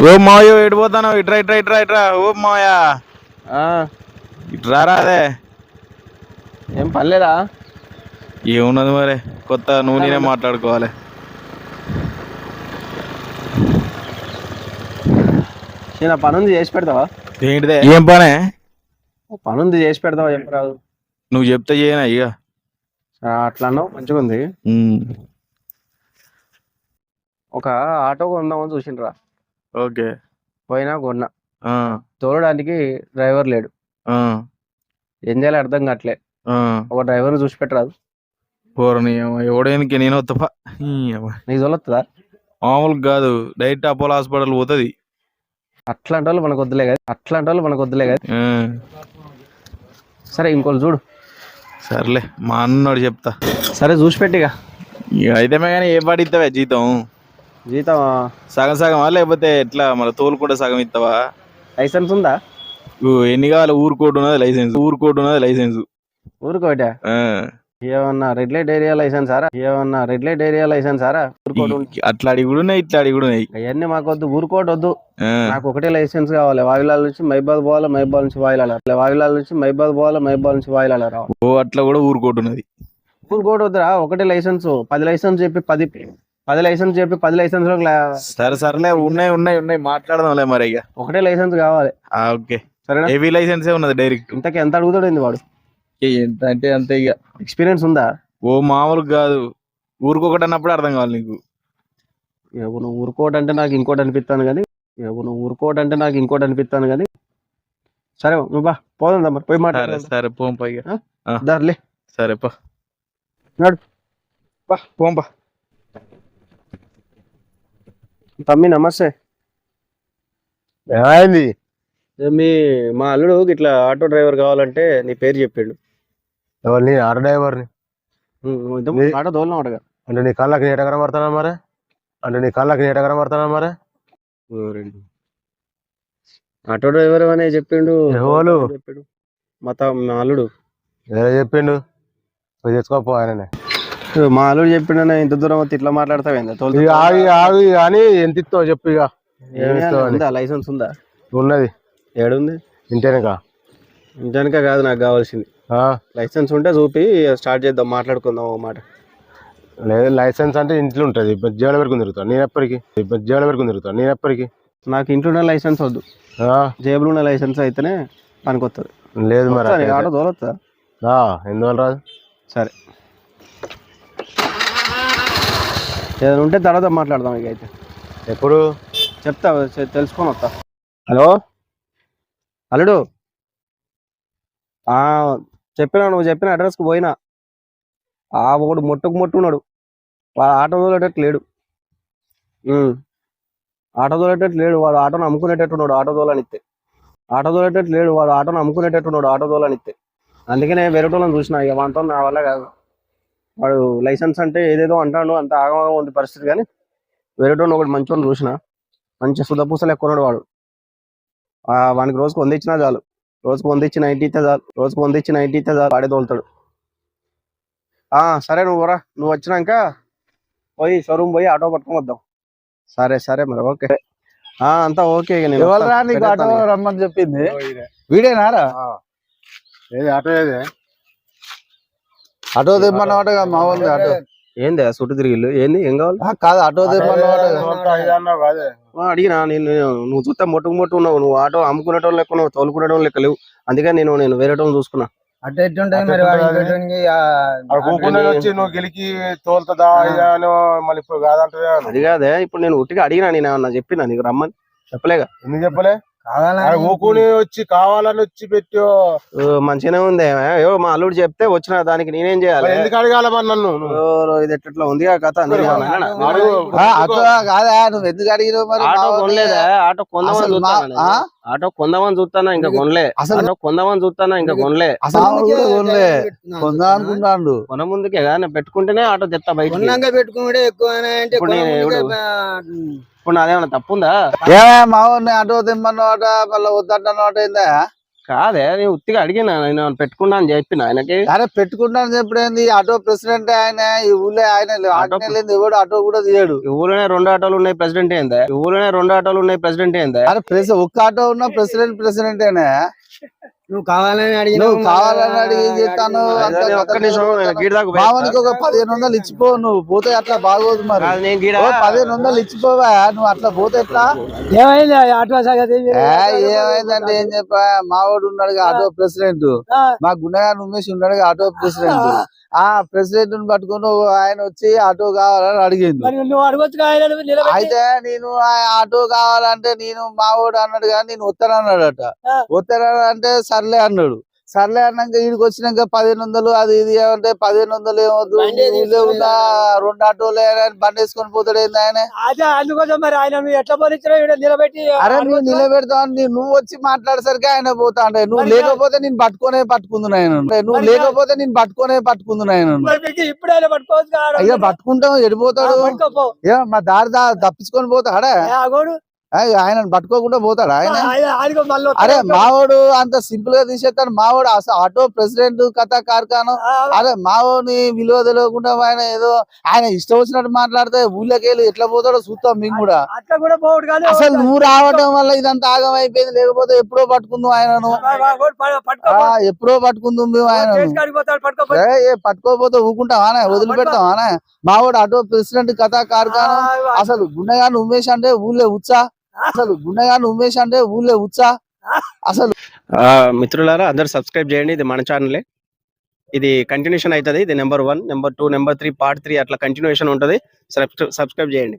ఓ మాయో ఎడిపోతాను ఇట్రా ఇట్రా ఇట్రా ఇట్రా ఓ మాయా ఆ, ఇట్రా రాదే ఏం పర్లేదా ఏమున్నది మరి? కొత్త నువ్వు నేనే మాట్లాడుకోవాలి. నేను పని ఉంది చేసి పెడతావా? ఏంటిదే? ఏం పనే? ఓ పని ఉంది చేసి పెడతావా చెప్పరాదు నువ్వు చెప్తే చేయనా ఇక ఆ, అట్లా అన్నావు మంచిగా ఉంది ఒక ఆటో కొందామని చూసిండ్రా. ఓకే. పోయినా కొన్నా. ఆ, తోలడానికి డ్రైవర్ లేడు. ఆ, ఏం చేయాలి అర్థం కావట్లే. ఆ. ఒక డ్రైవర్ని చూసి పెట్టరాదు. పోరని ఎవడేనికి నేను తప్ప నీకు తోలొస్తుందా మామూలు కాదు. డైరెక్ట్ అపోలో హాస్పిటల్ పోతుంది. అట్లాంటి వాళ్ళు మనకు వద్దులే కదా. అట్లాంటి వాళ్ళు మనకు వద్దులే కదా. ఆ, సరే ఇంకోళ్ళు చూడు. సర్లే మా అన్నోడు చెప్తా. సరే చూసి పెట్టిగా. ఇక అయితే కానీ ఏ ఇస్తావే జీతం? జీతం సగం సగమా? లేకపోతే ఎట్లా? మన తోలుకుంటే సగం ఇస్తావా? లైసెన్స్ ఉందా? ఊ, ఎన్ని కావాలి? ఊరు కోడ్ ఉన్నది? లైసెన్స్. ఊరు కోడ్ ఉన్నది? లైసెన్స్. ఊరుకోట ఆ, ఏమన్నా రెడ్ లైట్ ఏరియా లైసెన్స్ ఆరా ఏమన్నా రెడ్ లైట్ ఏరియా లైసెన్స్ ఆరా ఊరుకోట ఈ- అట్లా అడిగి కూడా ఉన్నాయి ఇట్లా అడిగి కూడా ఉన్నాయి. అవన్నీ మాకు వద్దు ఊరుకోట వద్దు. ఆ, నాకు ఒకటే లైసెన్స్ కావాలి. వాయులాల నుంచి మైబాద్ పోవాలి? మైబాద్ నుంచి వాయులాల వాయులాల నుంచి మైబాద్ పోవాలి? మైబాద్ నుంచి వాయులాల రావాలి ఓ అట్లా కూడా ఊరు కోడ్ ఉన్నది. ఊరుకోట వద్దురా ఒకటే లైసెన్స్. పది లైసెన్స్ చెప్పి పది పది లైసెన్స్ చెప్పి పది లైసెన్స్ సరే సరేలే ఉన్నాయి ఉన్నాయి ఉన్నాయి. మాట్లాడదాంలే మరి ఇక. ఒకటే లైసెన్స్ కావాలి. ఆ, ఓకే. సరేనా? హెవీ లైసెన్సే ఉన్నది డైరెక్ట్. ఇంతకి ఎంత అడుగుతాడు ఏంది వాడు? ఎంత అంటే అంతే ఇక. ఎక్స్పీరియన్స్ ఉందా? ఓ మామూలు కాదు. ఊరికొకటి అన్నప్పుడు అర్థం కావాలి నీకు. ఏవో నువ్వు ఊరుకోట అంటే నాకు ఇంకోటి అనిపిస్తాను కానీ. ఏవో నువ్వు ఊరుకోట అంటే నాకు ఇంకోటి అనిపిస్తాను కానీ. సరే నువ్వు బా పోదాం మరి పోయి సరే మాట్లాడదాం సరే పోంపా ఇక. దారిలే. సరే పా. నడు. పా పోంపా. తమ్మి నమస్తే. ఏమైంది? మీ మా అల్లుడు ఇట్లా ఆటో డ్రైవర్ కావాలంటే నీ పేరు చెప్పిండు. ఎవరిని ఆటో డ్రైవర్ని? నీ- ఆటో తోలినా అడగా. అంటే నీ కళ్ళకి నీట కనబడతానా మరే? అంటే నీ కళ్ళకి నీట కనబడతానా మరే? ఆటో డ్రైవర్ అనే చెప్పిండు ఎవరు? చెప్పిండు. మా అల్లుడు. ఏదో చెప్పిండు? తెచ్చుకోపో ఆయననే. మా అల్లుడు చెప్పిండు ఇంత దూరం ఇట్లా ఆగి ఆగి అని ఎంత ఇస్తావు చెప్పు ఇక. ఉందా? లైసెన్స్ ఉందా? ఉన్నది. ఏడుంది? ఇంటేనక? ఇంటానికే కాదు నాకు కావాల్సింది. లైసెన్స్ ఉంటే చూపి స్టార్ట్ చేద్దాం మాట్లాడుకుందాం ఒక మాట. లేదు లైసెన్స్ అంటే ఇంట్లో ఉంటుంది. జీవన వరకు తిరుగుతాను నేను ఎప్పటికి? జీవన వరకు తిరుగుతాను నేను ఎప్పటికి? నాకు ఇంట్లో లైసెన్స్ వద్దు. జేబులో ఉన్న లైసెన్స్ అయితేనే పనికొస్తుంది లేదు మరి. ఆటో ఆ, ఎందువల్ల రాదు? సరే. ఏదైనా ఉంటే తర్వాత మాట్లాడదాం ఇక అయితే. ఎప్పుడు? చెప్తా తెలుసుకొని వస్తా. హలో? అల్లుడు? ఆ, చెప్పినా నువ్వు చెప్పిన అడ్రస్కి పోయినా. ఆ ఒకడు మొట్టుకు మొట్టున్నాడు. వాడు ఆటో తోలేటట్టు లేడు. ఆటో తోలేటట్టు లేడు. వాడు ఆటోను అమ్ముకునేటట్టున్నాడు ఆటో తోలనిస్తే ఆటో తోలేటట్టు లేడు. వాడు ఆటోను అమ్ముకునేటట్టున్నాడు ఆటో తోలనిస్తే అందుకనే వేరే వాళ్ళని చూసిన. ఇక వాటితో నా వల్ల కాదు. వాడు లైసెన్స్ అంటే ఏదేదో అంటాడు అంత ఆగమాగం ఉంది పరిస్థితి కానీ వేరే ఒకటి మంచి చూసిన మంచి సుధపూసలు ఎక్కువ ఉన్నాడు వాడు. ఆ, వానికి రోజుకు వంద ఇచ్చినా చాలు. రోజుకు వంద ఇచ్చి నైన్టీ చాలు. రోజుకు వంద ఇచ్చి నైన్టీ చాలు. వాడే తోలుతాడు. ఆ సరే నువ్వు రా. నువ్వు వచ్చినాక పోయి షోరూమ్ పోయి ఆటో పట్టుకొని వద్దాం. సరే సరే మరి ఓకే. ఆ అంతా ఓకే ఆటో. రమ్మని చెప్పింది? వీడేనారా ఏది ఆటో ఏది? ఆటో తెమ్మన్నమాట మా వాళ్ళు ఆటో. ఏంది ఆ సుట్టు తిరిగిల్లు ఏంది? ఏం కావాలి? ఆ, కాదు ఆటో తెమ్మన్నమాట అడిగినా నేను నువ్వు చూస్తే మొట్టుకు మొట్టు ఉన్నావు. నువ్వు ఆటో అమ్ముకునేటోళ్ళు లెక్క నువ్వు తోలుకునేటోళ్ళు లెక్క లేవు. అందుకే నేను నేను వేరే చూసుకున్నా. అటు ఎట్టుంటది అటు మరి వచ్చి నువ్వు గెలికి తోలుతుందా మళ్ళీ ఇప్పుడు కాదంటే అది కాదే ఇప్పుడు నేను ఉట్టిగా అడిగినా నేను ఏమన్నా చెప్పినా నీకు రమ్మని? చెప్పలేగా? ఎందుకు చెప్పలే? ఊకుని వచ్చి కావాలని వచ్చి పెట్టు. ఓ, మంచిగానే ఉంది. ఏవో మా అల్లుడు చెప్తే వచ్చిన దానికి నేనేం చేయాలి? ఎందుకు అడగాల మరి నన్ను? ఇది ఎట్లా ఉంది ఆ కథ? కాదా? నువ్వు ఎందుకు అడిగినావు మరి? ఆటో? కొనలేదా? ఆటో కొందామని చూస్తానా. ఆటో కొందామని చూస్తానా? ఇంకా కొనలే. అసలు ఆటో కొందామని చూస్తానా? ఇంకా కొనలే. అసలు కొనలే. కొందా కొన ముందుకే కదా పెట్టుకుంటేనే ఆటో తెస్తా బయట పెట్టుకుంటే ఎక్కువ అంటే ఇప్పుడు నేను కొనముందుకే ఎవడు? బా- ఇప్పుడు నాదేమన్నా తప్పుందా? ఏమే మా వాడిని ఆటో తెమ్మన్నమాట మళ్ళీ వద్దన్నమాట ఏందా? కాదే నేను ఉత్తిగా అడిగినా నేను పెట్టుకున్నా అని చెప్పిన ఆయనకి. అరే పెట్టుకుంటాను చెప్పడం ఏంది ఆటో ప్రెసిడెంట్ ఆయన ఈ ఊళ్ళో ఆయన ఎవడు? ఆటో కూడా తీయడు. ఈ ఊళ్ళోనే రెండు ఆటోలు ఉన్నాయి ప్రెసిడెంట్ ఏందే? ఈ ఊళ్ళోనే రెండు ఆటోలు ఉన్నాయి ప్రెసిడెంట్ ఏందే? అరే ప్రెస్ ఒక్క ఆటో ఉన్న ప్రెసిడెంట్ ప్రెసిడెంట్ నువ్వు కావాలని అడిగిన నువ్వు కావాలని అడిగి పోయి భావానికి ఒక పదిహేను వందలు ఇచ్చిపో నువ్వు పోతే అట్లా బాగోదు మరి. పదిహేను వందలు ఇచ్చిపోవా నువ్వు అట్లా పోతే ఎట్లా? ఏమైంది ఆటో సంగతి? ఏ, ఏమైందంటే ఏం చెప్పా? మావాడు ఉన్నాడు ఆటో ప్రెసిడెంట్. మా గుండెగాని ఉమేష్ ఉన్నాడు ఆటో ప్రెసిడెంట్. ఆ. ప్రెసిడెంట్ని పట్టుకొని ఆయన వచ్చి ఆటో కావాలని అడిగిండు. మరి నువ్వు అడగొచ్చు ఆయన నిలబెట్టి? అయితే నేను ఆటో కావాలంటే నేను మావాడు అన్నాడు కానీ నేను వస్తానన్నాడట. వస్తానంటే సర్లే అన్నాడు. సర్లే అన్నాక ఈడికి వచ్చినాక పదిహేను వందలు అది ఇది ఏమంటే పదిహేను వందలు ఊళ్ళో ఉన్న రెండు ఆటోలు బండి వేసుకొని పోతాడు ఏంది ఆయన? అందుకోసం మరి ఆయన ఎట్లా నిలబెట్టి అరే నువ్వు? నిలబెడతావు నువ్వు వచ్చి మాట్లాడేసరికి ఆయన పోతా అంటే నువ్వు లేకపోతే నేను పట్టుకునే పట్టుకుంది ఆయన నువ్వు లేకపోతే నేను పట్టుకునే పట్టుకుంది ఆయన మరి మీకు ఇప్పుడైనా పట్టుకోవచ్చు కదా, అయ్యా పట్టుకుంటాం ఆ, ఎడిపోతాడు మా దారి దా తప్పించుకొని పోతాడా ఆయన పట్టుకోకుండా పోతాడా ఆయన? ఆయన అరే. మావాడు అంత సింపుల్గా తీసేస్తాడు. మావాడు అసలు ఆటో ప్రెసిడెంట్ కథ కార్ఖానం. అరే మావోని విలువ తెలియకుండా ఆయన ఏదో ఆయన ఇష్టం వచ్చినట్టు మాట్లాడితే ఊళ్ళోకి వెళ్ళి ఎట్లా పోతాడో చూస్తాం మేము కూడా. అసలు నువ్వు రావడం వల్ల ఇదంతా ఆగం అయిపోయింది లేకపోతే ఎప్పుడో పట్టుకుందాం ఆయనను. ఎప్పుడో పట్టుకుందాం మేము ఆయనను. చేసుకాడికి పోతాడు పట్టుకోపో ఏ, ఏ, పట్టుకోకపోతే ఊకుంటావానే వదిలిపెడతావానే మావాడు ఆటో ప్రెసిడెంట్ కథ కార్ఖానం. అసలు గుండెగాని ఉమేష్ అంటే ఊళ్ళో ఉచ్చా? అసలు గుండెగాని ఉమేష్ అంటే ఊళ్ళో ఉచ్చా? అసలు ఆ, మిత్రులారా అందరు సబ్స్క్రైబ్ చేయండి. ఇది మన ఛానలే ఇది కంటిన్యూషన్ అవుతుంది. ఇది number one number two number three part three అట్లా కంటిన్యూషన్ ఉంటుంది. సబ్స్క్రైబ్ చేయండి.